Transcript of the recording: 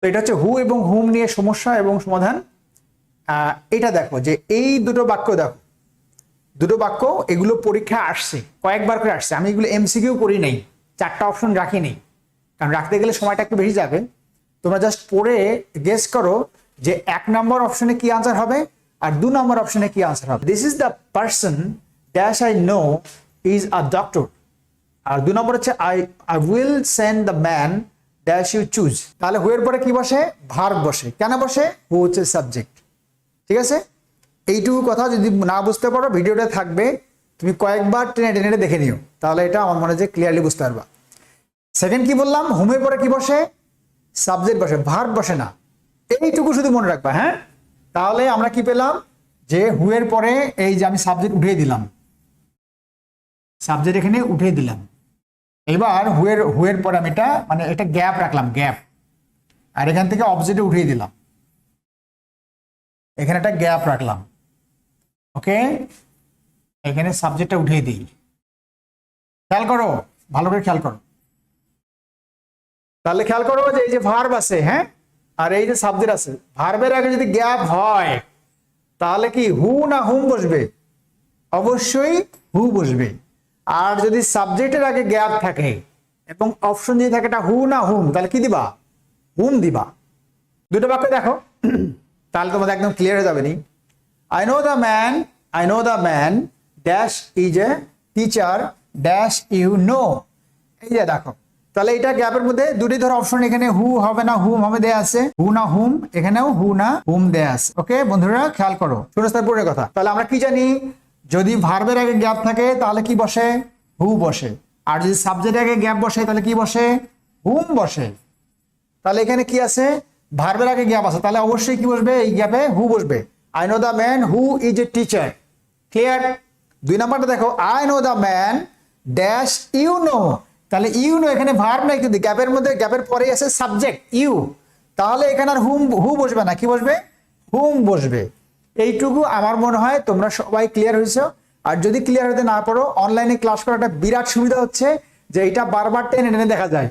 তো এটা হচ্ছে হু এবং হুম নিয়ে সমস্যা এবং সমাধান। এটা দেখো যে এই দুটো বাক্য দেখো। দুটো বাক্য, এগুলো পরীক্ষা আসছে, কয়েকবার করে আসছে। আমি এগুলো এমসিকিউ করি নেই, চারটা অপশন রাখি নেই। কারণ রাখতে গেলে সময়টা একটু বেশি যাবে। তোমরা জাস্ট পড়ে গেস করো যে এক নম্বর অপশনে কি আনসার হবে আর দু নম্বর অপশনে কি আনসার হবে। This is the person dash I know is a doctor আর দু নম্বর হচ্ছে I I will send the man dash you choose তাহলে হুয়ের পরে কি বসে? ভার্ব বসে। কেন বসে? হু হচ্ছে সাবজেক্ট ঠিক আছে? এইটুকু কথা যদি না বুঝতে পারো, ভিডিওটা থাকবে, তুমি কয়েকবার টেনে টেনে দেখে নিও। তাহলে এটা আমার মনে হয় ক্লিয়ারলি বুঝতে পারবা। সেকেন্ড কি বললাম? হুমের পরে কি বসে? সাবজেক্ট বসে। ভার্ব বসে না। এইটুকু শুধু মনে রাখবা হ্যাঁ? তাহলে আমরা কি পেলাম? যে হুয়ের পরে এই যে আমি সাবজেক্ট উঠিয়ে দিলাম। সাবজেক্ট এখানে উঠিয়ে দিলাম। এবার হুয়ের হুয়ের পর আমি এটা মানে এটা গ্যাপ রাখলাম, গ্যাপ। আর এখান থেকে অবজেক্টে উঠিয়ে দিলাম। এখানে একটা গ্যাপ রাখলাম। ওকে? এখানে সাবজেক্টটা উঠিয়ে দিই। খেয়াল করো, ভালো করে খেয়াল করো। তাহলে খেয়াল করো যে এই যে ভার্ব আছে হ্যাঁ? আর এই যে সাবজেক্ট আছে ভার্বের আগে যদি গ্যাপ হয়, তাহলে কি হু না হুম বসবে? অবশ্যই হু বসবে। আর যদি সাবজেক্টের আগে গ্যাপ থাকে এবং অপশন যদি থাকে এটা হু না হুম তাহলে কি দিবা? হুম দিবা। দুটো বাক্য দেখো। তাহলে তোমাদের একদম ক্লিয়ার হয়ে যাবে নি। I know the man I know the man dash is a teacher dash you know এই যে দেখো, তাহলে এটা গ্যাপের মধ্যে দুটি ধর অপশন এখানে হু হবে না হুম হবে দেয়া আছে। হু না হুম এখানেও হু না হুম দেয়া আছে। ওকে বন্ধুরা, খেয়াল করো। সুরস্তারপুরের কথা। তাহলে আমরা কি জানি? যদি ভার্বের আগে গ্যাপ থাকে, তাহলে কি বসে? হু বসে। আর যদি সাবজেক্টের আগে গ্যাপ বসে, তাহলে কি বসে? হুম বসে। তাহলে এখানে কি আছে? ভার্বের আগে গ্যাপ আছে। তাহলে অবশ্যই কি বসবে? এই গ্যাপে হু বসবে। I know the man who is a teacher clear দুই নাম্বারটা দেখো। I know the man dash you know তাহলে ইউ নো এখানে ভার্ব নাই কিন্তু গ্যাপের মধ্যে গ্যাপের পরে আছে সাবজেক্ট ইউ তাহলে এখানে আর হুম হু বসবে না। কি বসবে? হুম বসবে। এইটুকু আমার মনে হয় তোমরা সবাই ক্লিয়ার হয়েছ। আর যদি ক্লিয়ার হতে না পারো অনলাইনে ক্লাস করাটা বিরাট সুবিধা হচ্ছে যে এটা বারবার টেনে টেনে দেখা যায়।